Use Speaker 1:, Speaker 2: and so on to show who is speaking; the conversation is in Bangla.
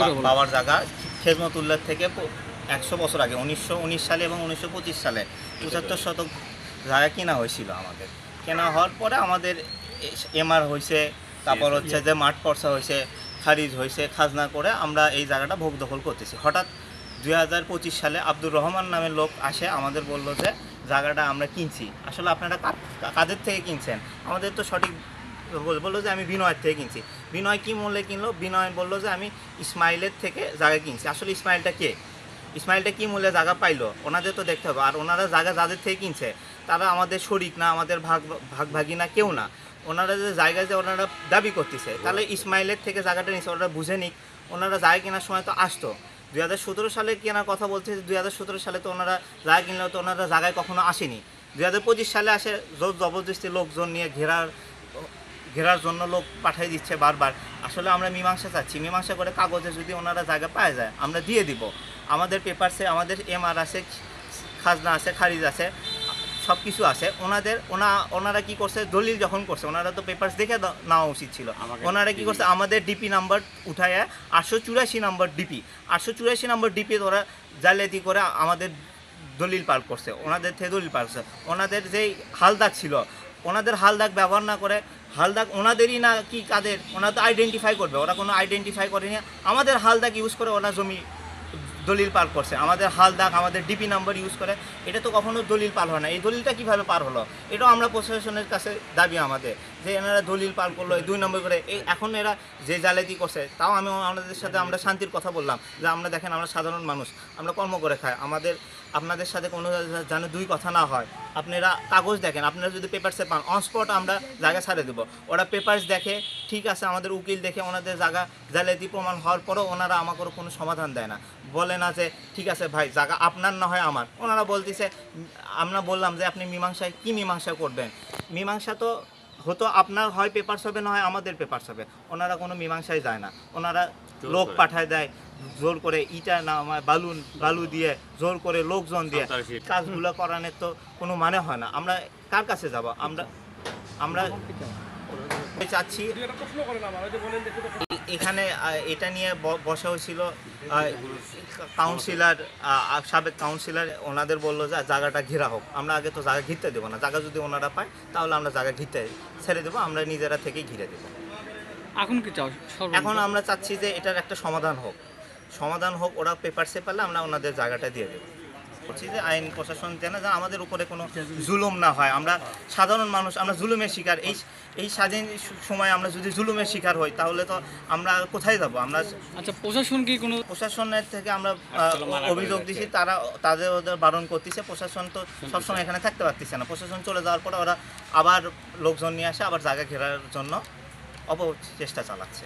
Speaker 1: তার। বাবার জায়গা খেজমতুল্লাহ থেকে একশো বছর আগে উনিশশো উনিশ সালে এবং উনিশশো পঁচিশ সালে। পঁচাত্তর শতক জায়গা কেনা হয়েছিল আমাদের। কেনা হওয়ার পরে আমাদের এমআর হয়েছে তারপর হচ্ছে যে মাঠ পর্সা হয়েছে খারিজ হয়েছে খাজনা করে আমরা এই জায়গাটা ভোগ দখল করতেছি। হঠাৎ দুই হাজার পঁচিশ সালে আব্দুর রহমান নামের লোক আসে আমাদের বলল যে জায়গাটা আমরা কিনছি। আসলে আপনারা কাদের থেকে কিনছেন? আমাদের তো সঠিক বল- বলল যে আমি বিনয়ের থেকে কিনছি। বিনয় কি মূল্যে কিনলো? বিনয় বলল যে আমি ইসমাইলের থেকে জায়গা কিনছি। আসলে ইসমাইলটা কে? ইসমাইলটা কি মূল্যে জায়গা পাইলো? ওনাদের তো দেখতে হবে। আর ওনারা জায়গা যাদের থেকে কিনছে তারা আমাদের শরিক না আমাদের ভাগ ভাগ ভাগি না কেউ না। ওনারা যে জায়গায় যে ওনারা দাবি করতেছে তাহলে ইসমাইলের থেকে জায়গাটা নিচ্ছে ওনারা বুঝে নিক। ওনারা জায়গা কেনার সময় তো আসতো। দুই হাজার সতেরো সালে কেনার কথা বলছে দুই হাজার সতেরো সালে তো ওনারা জায়গা কিনলেও তো ওনারা জায়গায় কখনো আসেনি। দুই হাজার পঁচিশ সালে আসে জোর জবরদস্তি লোকজন নিয়ে ঘেরার ঘেরার জন্য লোক পাঠিয়ে দিচ্ছে বারবার। আসলে আমরা মীমাংসা চাচ্ছি। মীমাংসা করে কাগজে যদি ওনারা জায়গা পাওয়া যায় আমরা দিয়ে দিব। আমাদের পেপারসে আমাদের এমআর আছে খাজনা আছে খারিজ আছে সব কিছু আছে। ওনাদের ওনা ওনারা কি করছে? দলিল যখন করছে ওনারা তো পেপারস দেখে নেওয়া উচিত ছিল। ওনারা কি করছে? আমাদের ডিপি নাম্বার উঠায় আটশো চুরাশি নাম্বার ডিপি আটশো চুরাশি নাম্বার ডিপি ওরা জালিয়াতি করে আমাদের দলিল পার করছে। ওনাদের থেকে দলিল পার করছে। ওনাদের যেই হালদার ছিল ওনাদের হালদাক ব্যবহার না করে, হালদাক ওনাদেরই না কি কাদের ওনারা তো আইডেন্টিফাই করবে, ওরা কোনো আইডেন্টিফাই করেনি। আমাদের হালদাক ইউজ করে ওরা জমি দলিল পার করছে, আমাদের হালদাক, আমাদের ডিপি নাম্বার ইউজ করে। এটা তো কখনো দলিল পার হয় না। এই দলিলটা কীভাবে পার হলো? এটাও আমরা প্রশাসনের কাছে দাবি আমাদের, যে এনারা দলিল পার করল, এই দুই নম্বর করে। এই এখন এরা যে জালেতি করছে, তাও আমি আমাদের সাথে আমরা শান্তির কথা বললাম, যে আমরা দেখেন আমরা সাধারণ মানুষ, আমরা কর্ম করে খাই। আমাদের, আপনাদের সাথে কোনো যেন দুই কথা না হয় আপনারা কাগজ দেখেন আপনারা যদি পেপারসে পান অন স্পট আমরা জায়গা ছাড়ে দেবো। ওরা পেপারস দেখে ঠিক আছে আমাদের উকিল দেখে ওনাদের জায়গা জালিয়াতি প্রমাণ হওয়ার পরও ওনারা আমাকে কোনো সমাধান দেয় না। বলে না যে ঠিক আছে ভাই জায়গা আপনার না হয় আমার। ওনারা বলতেছে আমরা বললাম যে আপনি মীমাংসায় কি মীমাংসা করবেন? মীমাংসা তো হতো আপনার হয় পেপারস হবে না হয় আমাদের পেপারস হবে। ওনারা কোনো মীমাংসায় যায় না। ওনারা লোক পাঠায় দেয় জোর করে ইটা না আমার বালুন বালু দিয়ে জোর করে লোকজন দিয়ে কাজগুলো করানোর তো কোনো মানে হয় না। আমরা কার কাছে যাব? আমরা আমরা চাচ্ছি এখানে এটা নিয়ে ব- বসা হয়েছিল কাউন্সিলর সাবেক কাউন্সিলর ওনাদের বলল যে জায়গাটা ঘেরা হোক। আমরা আগে তো জায়গা ঘিরতে দেবো না। জায়গা যদি ওনারা পায় তাহলে আমরা জায়গা ঘিরতে ছেড়ে দেবো। আমরা নিজেরা থেকেই ঘিরে দেবো।
Speaker 2: এখন কি চাও?
Speaker 1: এখন আমরা চাচ্ছি যে এটার একটা সমাধান হোক। সমাধান হোক ওরা পেপারসে পেলে আমরা ওনাদের জায়গাটা দিয়ে দেবো। বলছি যে আইন প্রশাসন যেন যেন আমাদের উপরে কোনো জুলুম না হয়। আমরা সাধারণ মানুষ আমরা জুলুমের শিকার। এই এই স্বাধীন সময় আমরা যদি জুলুমের শিকার হই তাহলে তো আমরা কোথায় যাব? আমরা
Speaker 2: আচ্ছা প্রশাসন কি কোনো
Speaker 1: প্রশাসনের থেকে আমরা অভিযোগ দিছি তারা তাদের ওদের বারণ করতেছে। প্রশাসন তো সবসময় এখানে থাকতে পারতেছে না। প্রশাসন চলে যাওয়ার পরে ওরা আবার লোকজন নিয়ে আসে আবার জায়গা ঘেরার জন্য অপচেষ্টা চালাচ্ছে।